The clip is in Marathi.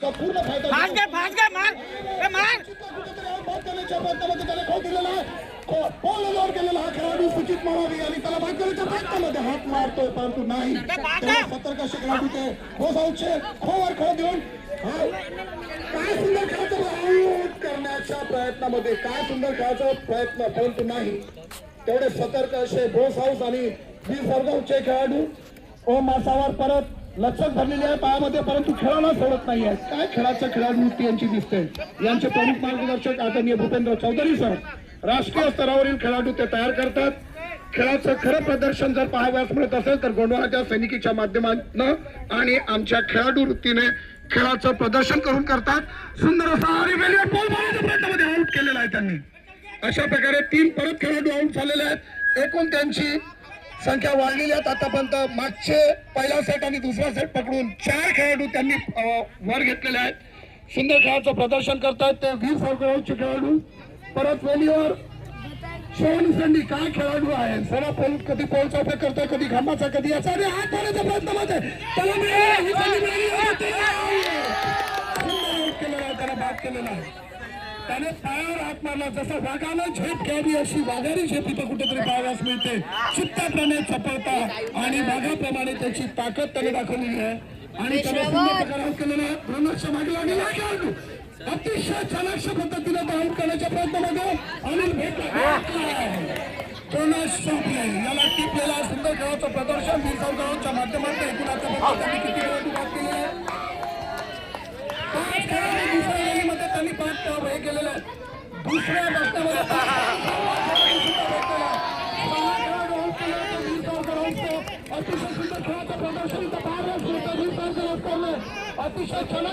पूर्ण फायदा फास घे फास घे मार. ए मार. कुठेतरी आउट बाद करण्याच्या प्रयत्नामध्ये त्याने खो दिलेला आहे खो- पोलवर गेलेला हा खेळाडू सुचित माळावी आणि त्याला बाद करण्याच्या प्रयत्नामध्ये हात मारतोय परंतु नाही तेव्हा सतर्क असे खेळाडू ते खो जाऊचे खोवर खो देऊन काय सुंदर खेळाचं करण्याच्या प्रयत्नामध्ये काय सुंदर खेळाचा प्रयत्न परंतु नाही तेवढे सतर्क असे बोस हाऊस आणि बी सरगावचे खेळाडू ओ मासावर परत लक्षात झालेली आहे पायामध्ये परंतु खेळाला सोडत नाही आहे. काय खेळाचं खेळाडू वृत्ती यांची दिसते यांचे प्रमुख मार्गदर्शक आदरणीय भूपेंद्र चौधरी सर राष्ट्रीय स्तरावरील खेळाडू ते तयार करतात. खेळाचं खरं प्रदर्शन जर पाहाव्यास मिळत असेल तर गोंडवाच्या सैनिकीच्या माध्यमातून आणि आमच्या खेळाडू वृत्तीने खेळाचं प्रदर्शन करून करतात. सुंदर असा प्रयत्नामध्ये आउट केलेला आहे त्यांनी. अशा प्रकारे तीन परत खेळाडू आउट झालेले आहेत. एकूण त्यांची संख्या वाढलेली आहेत आतापर्यंत मागचे पहिला सेट आणि दुसरा सेट पकडून चार खेळाडू त्यांनी वर घेतलेले आहेत. सुंदर खेळाचं प्रदर्शन करतायत ते वीर सरकारचे खेळाडू. परत वेलीवर सोन संडी काय खेळाडू आहे? सरा पोल कधी पोलचा उपयोग करतोय कधी घामाचा कधी याचा? आणि हात प्रयत्नमध्ये. त्याला मिळाली आहे, केलेला आहे, त्याला बाद केलेला आहे. त्याने पायावर हात मारला जसं वाघानं झेप घ्यावी अशी वाघारी झेप इथं कुठेतरी पाहाव्यास मिळते. चित्ताप्रमाणे चपळता आणि वाघाप्रमाणे त्याची ताकद त्याने दाखवलेली आहे. आणि त्याने मागे अतिशय चालाक्ष पद्धतीने तो आउट करण्याच्या प्रयत्नामध्ये अनिल भेटला याला टिपलेला सुंदर खेळाचं प्रदर्शन. वीरगावच्या माध्यमातून एकूण आतापर्यंत दुसऱ्या बसण्यामध्ये अतिशय सुंदर खेळाचं प्रदर्शन इथं पाहायला मिळतं. वीर अतिशय छान